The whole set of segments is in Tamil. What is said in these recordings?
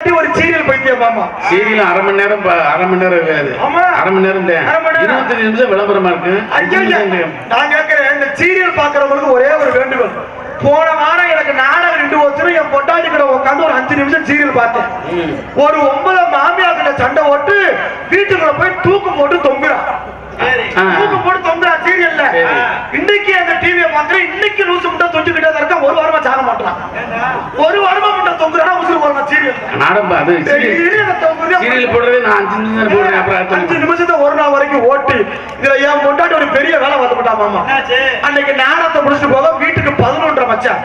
ஒரு சீரியல் பைத்தியம் மாமா. சீரியல் அரை மணி நேரம் அரை மணி நேரம் ஆமா. அரை மணி நேரம். இருபத்தஞ்சு நிமிஷம் விளம்பரமா இருக்கு. நான் கேட்கிறேன் இந்த சீரியல் பாக்குறவங்களுக்கு ஒரே ஒரு வேண்டுகோள். போன வாரம் எனக்கு நாடகம் நின்று போச்சுன்னு என் பொட்டாட்டி கூட உட்காந்து ஒரு அஞ்சு நிமிஷம் சீரியல் பார்த்தேன். ஒரு ஒன்பது மாமியார் கிட்ட சண்டை ஓட்டு வீட்டுக்குள்ள போய் தூக்கு போட்டு தொங்குறான். ஆ. தூக்கு போட்டு தொங்குறான் சீரியல்ல. சரி. இன்னைக்கு அந்த டிவியை பாக்குறேன் இன்னைக்கு லூசு முட்டை தொஞ்சுக்கிட்டே தான் இருக்கா. ஒரு வாரமா சாக மாட்டான் ஒரு வாரமா முட்டை தொங்குறானா? நாடகம் பா- அது சீரியல். சீரியல் போடுறது நான் அஞ்சு நிமிஷம் போடுறேன் அப்புறம் அடுத்த அஞ்சு நிமிஷம். நிமிஷத்தை ஒரு நாள் வரைக்கும் ஓட்டி இதுல என் பொண்டாட்டி ஒரு பெரிய வேலை வந்துட்டா மாமா. அன்னைக்கு நாடகத்தை முடிச்சுட்டு போக வீட்டுக்கு பதினொன்றரை மச்சான்.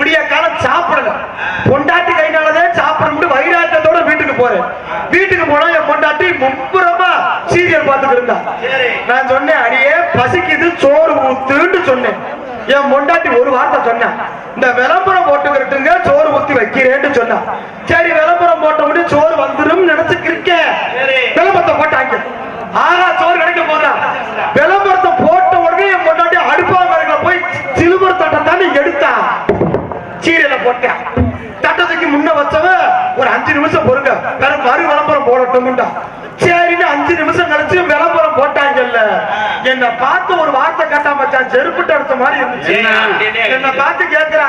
விடிய காலம் சாப்பிடல. பொண்டாட்டி கைனாலதே சாப்பிட வைராட்டத்தோட வீட்டுக்கு போறேன். வீட்டுக்கு போனா என் பொண்டாட்டி முப்புறமா சீரியல் பார்த்துட்டு இருந்தா. நான் சொன்னேன் அடியே பசிக்குது சோறு ஊத்துன்னு சொன்னேன். என் பொண்டாட்டி ஒரு வார்த்தை சொன்னேன் இந்த விளம்பரம் போட்டுக்கிட்டுங்க சோறு ஊத்தி வைக்கிறேன்னு சொன்னா. சரி விளம்பரம் போட்ட முடியும் சோறு வந்துடும் நினைச்சுக்கிருக்கேன் சரி. விளம்பரத்தை போட்டாங்க. ஆகா சோறு கிடைக்க போதா விளம்பரத்தை போட்ட உடனே என் பொண்டாட்டி அடுப்பாங்கரையில போய் சிலுவர் தட்டை தானே எடுத்தா. சீரியலை போட்டேன் தட்டத்துக்கு முன்ன வச்சவ ஒரு அஞ்சு நிமிஷம் பொறுங்க. வேற மறு விளம்பரம் போடட்டும்டா சரின்னு அஞ்சு நிமிஷம் கழிச்சு விளம்பரம் போட்டாங்கல்ல என்ன பார்த்து ஒரு வார்த்தை கேட்டா மச்சான் செருப்புட்டு அடுத்த மாதிரி இருந்துச்சு. என்ன? பார்த்து கேக்குறா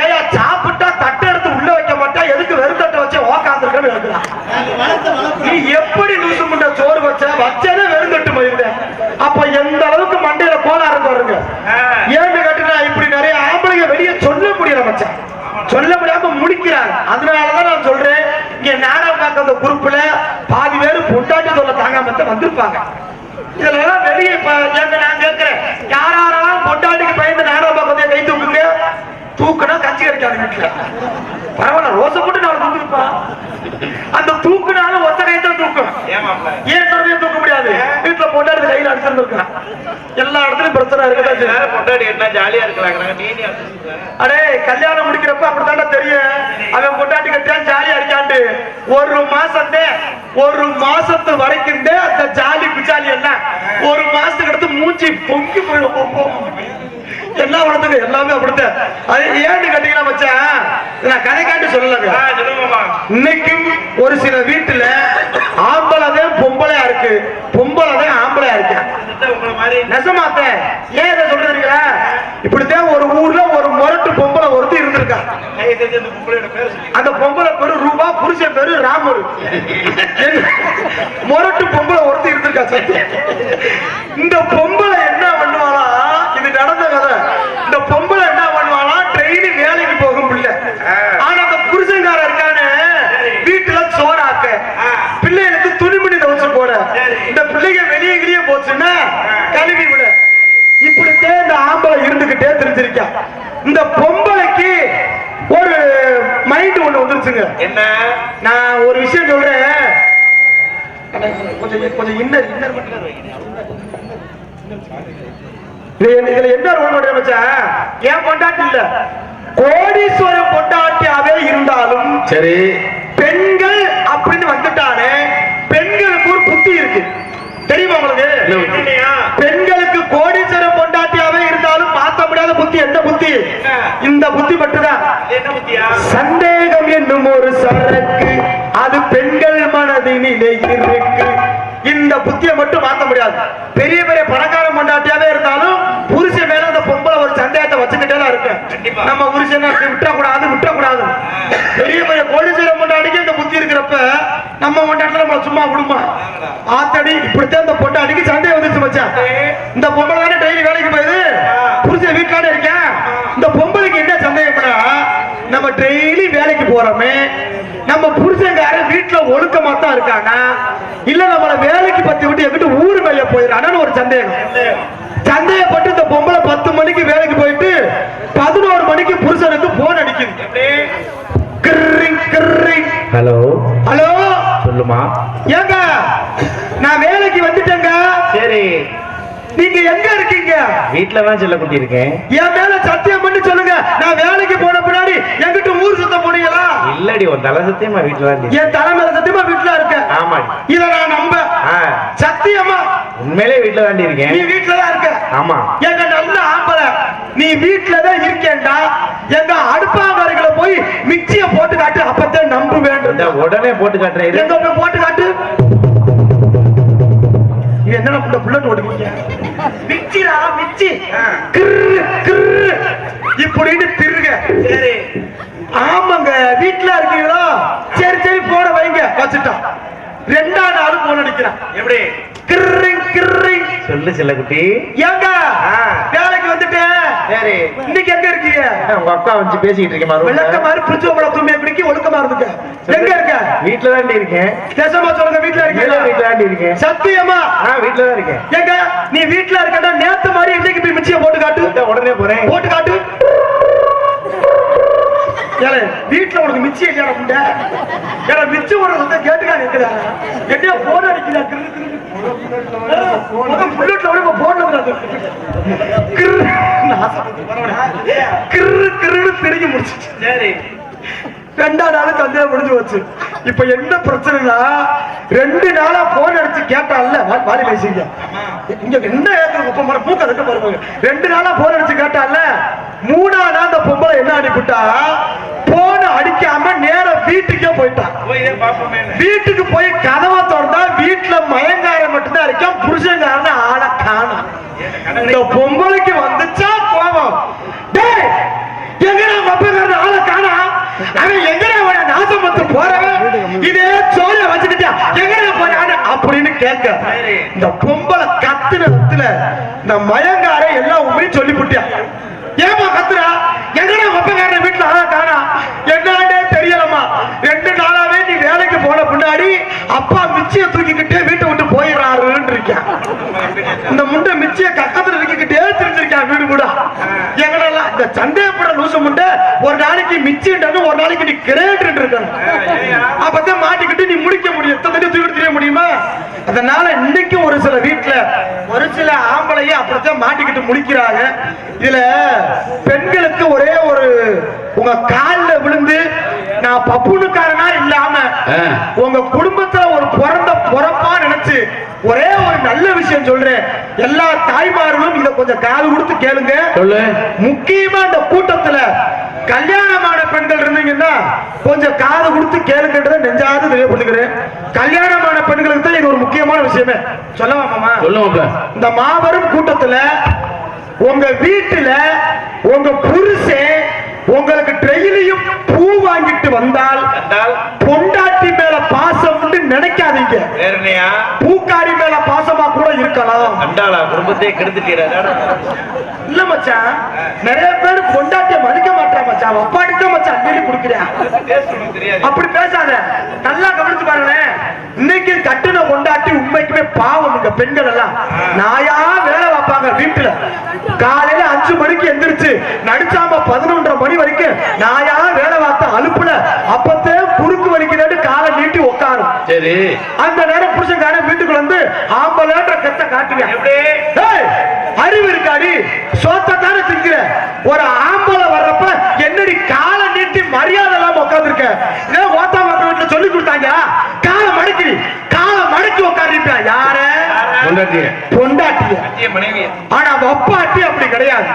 ஏயா சாப்பிட்டா தட்டை எடுத்து உள்ள வைக்க மாட்டா எதுக்கு வெறும் தட்டை வச்சு உக்காந்துருக்கன்னு கேக்குறா. நீ எப்படி லூசு முண்டை சோறு வச்ச? வச்சதே வெறும் தட்டு போயிருந்தேன் அப்ப எந்த அளவுக்கு மண்டையில கோளாறு பாருங்க. ஏன்னு கேட்டுனா இப்படி நிறைய ஆம்பளைங்க வெளியே சொல்ல முடியல மச்சான். சொல்ல முடியாம முடிக்கிறாங்க அதனாலதான் நான் சொல்றேன் இங்க நாடகம் பார்க்க அந்த குரூப்ல பாதி பேர் பொண்டாட்டி சொல்ல தாங்காம வந்திருப்பாங்க. இதுல எல்லாம் வெளியே நான் கேட்கிறேன். யார் யாரெல்லாம் பொண்டாட்டிக்கு பயந்து நாடகம் பார்க்கறதே கை தூக்குங்க? தூக்குனா கட்சி கிடைக்காது வீட்டுல. பரவாயில்ல ரோசை போட்டு நான் தூக்குப்பா அந்த தூக்குனாலும் ஒத்த கை தான் தூக்கும். ஏன் பொண்டாட்டி கையில அடிச்சிருந்துருக்கான் எல்லா இடத்துலயும் பிரச்சனை இருக்கதான் செய்யும். பொண்டாடி என்ன ஜாலியா இருக்கிறாங்க? அடே கல்யாணம் முடிக்கிறப்ப அப்படித்தாண்டா தெரியும். அவன் பொண்டாட்டி கட்டியான் ஜாலி அடிக்காண்டு ஒரு மாசத்தே ஒரு மாசத்து வரைக்கும் அந்த ஜாலி குஜாலி என்ன? ஒரு மாசத்துக்கு அடுத்து மூஞ்சி பொங்கி போயிடும். என்ன வளர்த்துக்கு எல்லாமே அப்படித்தான். அது ஏன்னு கேட்டீங்கன்னா மச்சான்? நான் கதை காட்டு இன்னைக்கும் ஒரு சில வீட்டுல ஆம்பளைதான் பொம்பளையா இருக்கு பொம்பளைதான் ஆம்பளையா இருக்கு உங்களை மாதிரி நெசமாத்த. ஏன் இதை சொல்றீங்களா? இப்படித்தான் ஒரு ஊர்ல ஒரு முரட்டு பொம்பளை ஒருத்தர் இருந்திருக்கா. அந்த பொம்பளை பேரு ரூபா புருஷன் பேரு ராமரு. முரட்டு பொம்பளை ஒருத்தர் இருந்திருக்கா சத்தியம் இந்த பொம்பளை என்ன பண்ணுவாளா இது நடந்த கதை இந்த பொம்பளை என்ன பண்ணுவாளா ட்ரெயினி வேலைக்கு போகும் பிள்ளை ஆனா அந்த புருஷன்கார இருக்கானே வீட்டுல சோறாக்க பிள்ளைகளுக்கு துணிமணி தவச்சு போட இந்த பிள்ளைங்க வெளியே கிளியே போச்சுன்னா கழுவி விட இப்படித்தான் இந்த ஆம்பளை இருந்துகிட்டே தெரிஞ்சிருக்கா இந்த பொம்பளைக்கு ஒரு மைண்ட் ஒண்ணு வந்துருச்சுங்க. என்ன? நான் ஒரு விஷயம் சொல்றேன். கொஞ்சம் கொஞ்சம் இன்னர் இன்னர் என்ன- இதுல என்ன ரோல் மச்சான்? ஏன் பொண்டாட்டி இல்ல. கோடீஸ்வரன் பொண்டாட்டியாவே இருந்தாலும் சரி. பெண்கள் அப்படின்னு வந்துட்டாலே பெண்களுக்கு ஒரு புத்தி இருக்கு. தெரியுமா உங்களுக்கு? பெண்களுக்கு இருந்தாலும் முடியாத புத்தி என்ன புத்தி? இந்த புத்தி மட்டும்தான் சந்தேகம் என்னும் ஒரு சரக்கு அது பெண்கள் மனதினிலே இருக்கு. இந்த புத்தியை மட்டும் மாத்த முடியாது. பெரிய பெரிய பணக்கார பொண்டாட்டியாவே இருந்தாலும் புருஷன் மேல அந்த பொம்பளை ஒரு சந்தேகத்தை வச்சுக்கிட்டே தான் இருக்கு. நம்ம புருஷனை விட்டுறக்கூடாது விட்டுறக்கூடாது. பெரிய பெரிய கோடீஸ்வரம் பொண்டாடிக்கு இந்த புத்தி இருக்கிறப்ப நம்ம பொண்டாட்டில நம்மள சும்மா விடுமா? ஆத்தடி இப்படித்தான் இந்த பொண்டாடிக்கு சந்தேகம் வந்துச்சு மச்சான் இந்த பொம்பளை தானே டெய்லி வேலைக்கு போகுது புருஷன் வீட்டுலானே இருக்கேன் இந்த பொம்பளைக்கு என்ன சந்தேகம்னா நம்ம டெய்லி வேலைக்கு போறோமே. நம்ம புருஷன்கார வீட்டுல ஒழுக்கமா தான் இருக்காங்க. இல்ல நம்மள வேலைக்கு பத்தி விட்டு எங்கிட்ட ஊர் மேய போயிடறான்னு ஒரு சந்தேகம். சந்தேகப்பட்டு இந்த பொம்பளை பத்து மணிக்கு வேலைக்கு போயிட்டு பதினோரு மணிக்கு புருஷனுக்கு போன் அடிக்குது. ஹலோ. ஹலோ. சொல்லுமா. ஏங்க நான் வேலைக்கு வந்துட்டேங்க. சரி. நீங்க எங்க இருக்கீங்க? வீட்ல தான் செல்ல குட்டி இருக்கேன் என் மேல சத்தியம் பண்ணி சொல்லுங்க. நான் வேலைக்கு போன பின்னாடி எங்கிட்ட ஊர் சுத்த போனீங்களா இல்லடி உன் தலை சத்தியமா வீட்டுல தான் என் தலைமையில சத்தியமா வீட்டுல இருக்க. ஆமாடி. இத நான் நம்ப. சத்தியமா. உண்மையிலே வீட்டுல நீ இருக்கேன். வீட்டுல தான் இருக்க. ஆமா. எங்க நல்ல ஆம்பளை நீ வீட்டுல தான் இருக்கேன்டா. எங்க அடுப்பாங்கரைகளை போய் மிக்சிய போட்டு காட்டு அப்பதான் நம்ப வேண்டும். உடனே போட்டு காட்டுறேன். எங்க போய் போட்டு காட்டு? இது என்ன இந்த புல்லட் ஓடுவீங்க? கிர்ரு கிர்ரு. இப்படின்னு திருங்க சரி. ஆமாங்க வீட்டுல இருக்கீங்களா? சரி சரி போன வைங்க. வச்சுட்டான் ரெண்டா நாள் போன் அடிக்கிறான். எப்படி? கிர்ரிங் கிர்ரிங். சொல்லு செல்லக்குட்டி. ஏங்க? வேலைக்கு வந்துட்டேன் சரி. இன்னைக்கு எங்க இருக்கீங்க? உங்க அக்கா வந்து பேசிக்கிட்டு இருக்கேன் விளக்க மாதிரி பிரிச்சு உங்களை தூய்மையை பிடிக்க ஒழுக்கமா இருந்துக்க. எங்க இருக்க? வீட்டுல தான் இருக்கேன். தேசமா சொல்லுங்க வீட்டுல வீட்டுல இருக்கீங்களா தான் இருக்கேன். சத்தியமா? வீட்டுல தான் இருக்கேன். ஏங்க நீ வீட்டுல இருக்கடா நேத்து மாதிரி இன்னைக்கு போய் மிச்சிய போட்டு காட்டு. உடனே போறேன். போட்டு காட்டு. வீட்டுல உனக்கு மிச்சம் இல்லையா மிச்சம் ஒரு கேட்டுக்கா நிற்கிறா என்ன போன் அடிக்கிறா கிரு கிரு. புல்லட்ல விட போன் கிரு கிருன்னு திரும்பி முடிச்சிச்சு சரி ரெண்டா நாள் சந்தேகம் முடிஞ்சு போச்சு இப்ப என்ன பிரச்சனைனா ரெண்டு நாளா போன் அடிச்சு கேட்டால வாரி பேசிங்க இங்க என்ன ஏத்துறது குப்பை மரம் பூக்க தட்ட பாருங்க ரெண்டு நாளா போன் அடிச்சு கேட்டால மூணா நாள் அந்த பொம்பளை என்ன அனுப்பிட்டா போன் அடிக்காம நேரா வீட்டுக்கே போயிட்டான். வீட்டுக்கு போய் கதவை திறந்தா வீட்டுல மயங்காரம் மட்டும்தான் இருக்கான் புருஷங்காரன ஆளை காணும். இந்த பொம்பளைக்கு வந்துச்சா கோபம்? டேய் எங்கடா மப்பங்காரன் ஆளை காணா? அவன் எங்கடா அவன நாசமத்து போறவன்? இதே சோழ வச்சுக்கிட்டா எங்கடா போறான் அப்படின்னு கேட்க. இந்த பொம்பளை கத்துன இந்த மயங்கார எல்லா உண்மையும் சொல்லி புட்டியா ஏமா கத்துறா? எங்கடா ஒப்பக்காரன் வீட்டுல ஆளை காணா? என்னன்னே தெரியலம்மா. ரெண்டு நாளாவே நீ வேலைக்கு போன பின்னாடி அப்பா மிச்சிய தூக்கிக்கிட்டே வீட்டை விட்டு போயிடுறாருன்னு இருக்கேன் இந்த முண்டை மிச்சிய கக்கத்துல இருக்கிக்கிட்டே தெரிஞ்சிருக்கேன் வீடு கூட எங்களெல்லாம் இந்த சந்தேகப்பட லூசு முண்டை ஒரு நாளைக்கு மிச்சின்றது ஒரு நாளைக்கு நீ கிரேட் இருக்கணும். அப்பதான் மாட்டிக்கிட்டு நீ முடிக்க முடியும். எத்தனை தூக்கிட்டு தெரிய முடியுமா? அதனால இன்னைக்கு ஒரு சில வீட்டுல ஒரு சில ஆம்பளைய அப்படித்தான் மாட்டிக்கிட்டு முடிக்கிறாங்க. இதுல பெண்களுக்கு ஒரே ஒரு உங்க கால்ல விழுந்து நான் பப்புனுக்காரனா இல்லாம. உங்க குடும்பத்துல ஒரு பிறந்த பிறப்பா நினைச்சு ஒரே ஒரு நல்ல விஷயம் சொல்றேன். எல்லா தாய்மார்களும் இத கொஞ்சம் காது கொடுத்து கேளுங்க. முக்கியமா இந்த கூட்டத்துல கல்யாணமான பெண்கள் இருந்தீங்கன்னா கொஞ்சம் காது கொடுத்து கேளுங்கன்றத நெஞ்சாவது தெரியப்படுத்துக்கிறேன் கல்யாணமான பெண்களுக்கு தான் இது ஒரு முக்கியமான விஷயமே. சொல்லவா மாமா? சொல்லு மாப்ள இந்த மாபெரும் கூட்டத்துல உங்க வீட்டுல உங்க புருஷன் உங்களுக்கு டெய்லியும் பூ வாங்கிட்டு வந்தால் வந்தால் பொண்டாட்டி மேல பாசம் உண்டு நினைக்காதீங்க வேற என்னையா பூக்காரி மேல பாசமா கூட இருக்கலாம். கண்டாளா குடும்பத்தையே கெடுத்துட்டீரா? இல்ல மச்சான். நிறைய பேர் பொண்டாட்டிய மதிக்க மாட்டான் மச்சான். அப்பாட்டி தான் மச்சான் அள்ளி குடுக்கிறேன். அப்படி பேசாத. நல்லா கவனிச்சு பாருங்களேன். இன்னைக்கு கட்டுன கொண்டாட்டி உண்மைக்குமே பாவம் இங்க பெண்கள் எல்லாம் நாயா வேலை வைப்பாங்க வீட்டுல. காலையில அஞ்சு மணிக்கு எந்திரிச்சு நடிச்சாம பதினொன்றரை மணி வரைக்கும் நாயா வேலை பார்த்த அலுப்புல அப்பத்தே குறுக்கு வலிக்கிறேன்னு காலை நீட்டி உட்காரும் சரி. அந்த நேரம் புருஷன்காரன் வீட்டுக்குள்ள வந்து ஆம்பளன்ற கத்த காட்டுவேன். அறிவு இருக்காடி. சோத்த தானே திங்கிற? ஒரு ஆம்பளை வர்றப்ப என்னடி காலை நீட்டி மரியாதை இல்லாம உட்காந்துருக்க இதே ஓத்தா மக்கள் வீட்டுல சொல்லி கொடுத்தாங்க. காலை மடக்கி காலை மடக்கி உட்காந்துருப்பா யார? பொண்டாட்டிய. ஆனா அவ அப்பாட்டி அப்படி கிடையாது.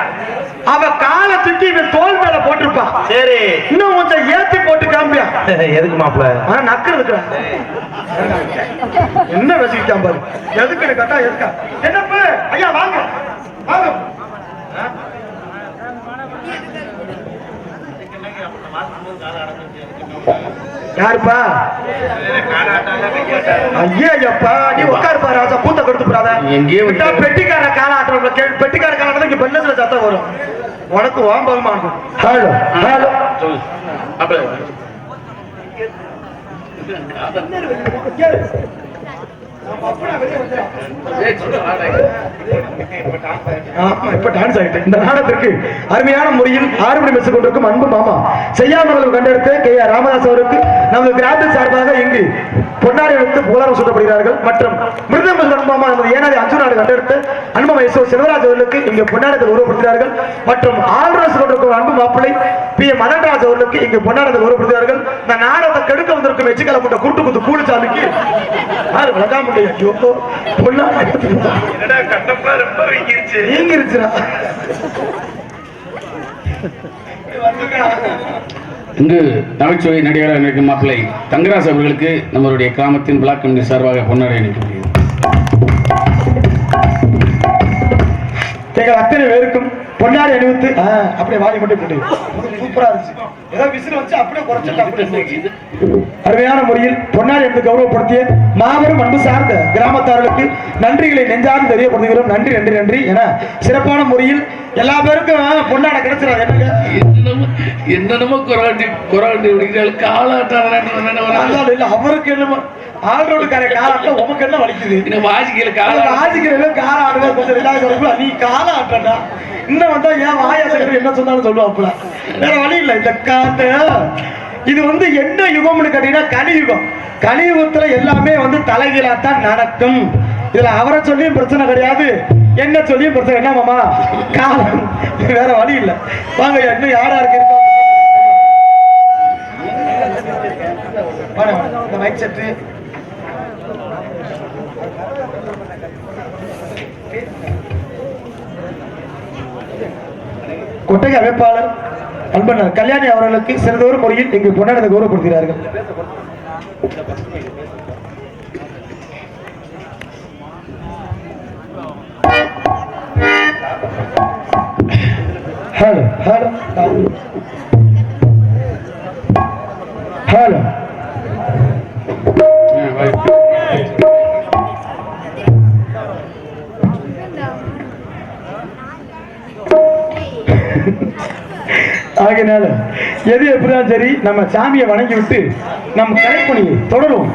அவ காலை தூக்கி இவன் தோல் மேல போட்டிருப்பான் சரி. இன்னும் கொஞ்சம் ஏத்தி போட்டு காம்பியா எதுக்கு மாப்பிள ஆனா நக்கு இருக்கிறான் என்ன வச்சுக்கிட்டான் பாரு? எதுக்கு கேட்டா எதுக்கா? என்னப்பு? ஐயா வாங்க. வாங்க. யாருப்பா? ஐயா ஐயப்பா நீ உட்காருப்பா ராஜா. பூத்த கொடுத்து போறாத. எங்கேயோ விட்டா பெட்டிக்கார கால ஆட்டம் பெட்டிக்கார கால இங்க பெல்லஸ்ல சத்தம் வரும். உனக்கு இருக்கும். Hello hello. இந்த நாடகத்திற்கு அருமையான முறையில் ஆறுபடி மெச்சு கொண்டிருக்கும் அன்பு மாமா. செய்யாமல் கண்டெடுத்த கே ஆர் ராமதாஸ் அவருக்கு நமது கிராமத்தின் சார்பாக இங்கு பொன்னாடி எடுத்து புகழாரம் சூட்டப்படுகிறார்கள். மற்றும் மிருதங்க நண்பமா நமது ஏனாதி அஞ்சு நாடு கண்டெடுத்து அன்பு மைசோ சிவராஜ் அவர்களுக்கு இங்கு பொன்னாடத்தில் உருவப்படுத்துகிறார்கள். மற்றும் ஆளுநர் கொண்டிருக்கும் அன்பு மாப்பிள்ளை பி. எம். மதன்ராஜ் அவர்களுக்கு இங்கு பொன்னாடத்தில் உருவப்படுத்துகிறார்கள். இந்த நாடகத்தை கெடுக்க வந்திருக்கும் எச்சிக்கலை போட்ட கூட்டு குத்து கூலிச்சாமிக்கு யாரு விளக்காம முடியும் ஐயோ என்னடா இங்கு நகைச்சுவை நடிகராக நிற்கும் மாப்பிள்ளை தங்கராஜ் அவர்களுக்கு நம்மளுடைய கிராமத்தின் பிளாக் கமிட்டி சார்பாக பொன்னாடை அளிக்கப்படுகிறது எங்கள் அத்தனை பேருக்கும் பொன்னாடி அணிவித்து அப்படியே வாரி மட்டும் போட்டு சூப்பரா இருந்துச்சு. ஏதோ விசில் வச்சு அப்படியே குறைச்சிட்டு அப்படியே போச்சு. அருமையான முறையில் பொன்னாடி என்று கௌரவப்படுத்திய மாபெரும் அன்பு சார்ந்த கிராமத்தார்களுக்கு நன்றிகளை நெஞ்சார்ந்து தெரியப்படுத்துகிறோம். நன்றி நன்றி நன்றி. என சிறப்பான முறையில் எல்லா பேருக்கும் பொன்னாடை கிடைச்சிடாது என்னங்க? என்னென்னமோ குறாண்டி விடுகிறாள் காலாட்டான அதான் இல்ல அவருக்கு என்ன ஆல்ரவுண்டுக்கார காலாட்டம் உமக்கு என்ன வலிக்குது? காலா கால கொஞ்சம் ரிலாக்ஸ் நீ கால ஆட்டா இன்னும் வந்தா ஏன் வாயாசகர் என்ன சொன்னாலும் சொல்லுவாப்புல. வேற வழி இல்ல இந்த காத்து இது வந்து என்ன யுகம்னு கேட்டீங்கன்னா கலியுகம். கலியுகத்துல எல்லாமே வந்து தலைகீழா தான் நடக்கும். இதுல அவரை சொல்லியும் பிரச்சனை கிடையாது. என்ன சொல்லி பிரச்சனை என்ன மாமா? காலம். வேற வழி இல்ல. வாங்க இன்னும் யாரா இருக்கு? இருக்கா இந்த மைக் செட்டு கொட்டகை அமைப்பாளர் அன்பன் கல்யாணி அவர்களுக்கு சிறந்தொரு முறையில் இங்கு பொன்னாடத்தை கௌரவப்படுத்துகிறார்கள். ஹலோ ஹலோ ஆகையினால எது எப்படிதான் சரி நம்ம சாமியை வணங்கி விட்டு நம்ம கலைப்பணியை தொடரும்